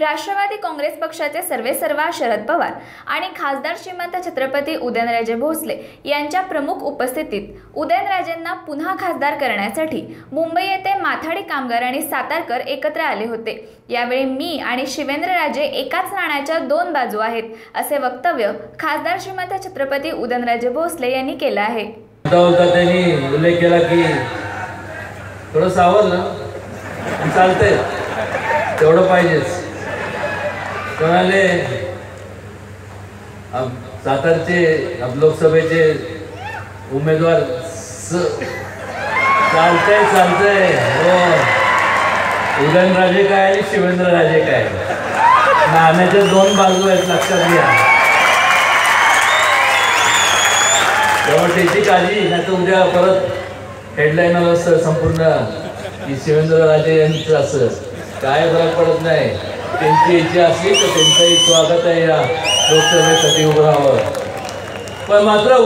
राष्ट्रवादी काँग्रेस पक्षाचे सर्वेसर्वा शरद पवार आणि खासदार श्रीमंत छत्रपती उदयनराजे भोसले यांच्या प्रमुख उपस्थितीत उदयनराजेंना पुन्हा खासदार करण्यासाठी मुंबई येथे माथाडी कामगार आणि सातारकर एकत्र आले होते. यावेळी मी आणि शिवेंद्रराजे एकाच नाण्याच्या दोन बाजू आहेत असे वक्तव्य खासदार श्रीमंत छत्रपती उदयनराजे भोसले यांनी केलं आहे. त्यांनी उल्लेख केला की थोडं चालतंय. तेवढं पाहिजेच. कोणाले? सातारचे आप लोकसभेचे उमेदवार चालतंय चालतंय. हो. उदयनराजे काय आणि शिवेंद्रराजे काय? नाण्याच्या दोन बाजू आहेत लक्षात घ्या. तेव्हा त्याची काळजी नाही तर उद्या परत हेडलाईनवर असं संपूर्ण की शिवेंद्रराजे यांचं असं. काय फरक पडत नाही. त्यांची इच्छा असली तर त्यांचंही स्वागत आहे या लोकसभेसाठी उभं राहावं. पण मात्र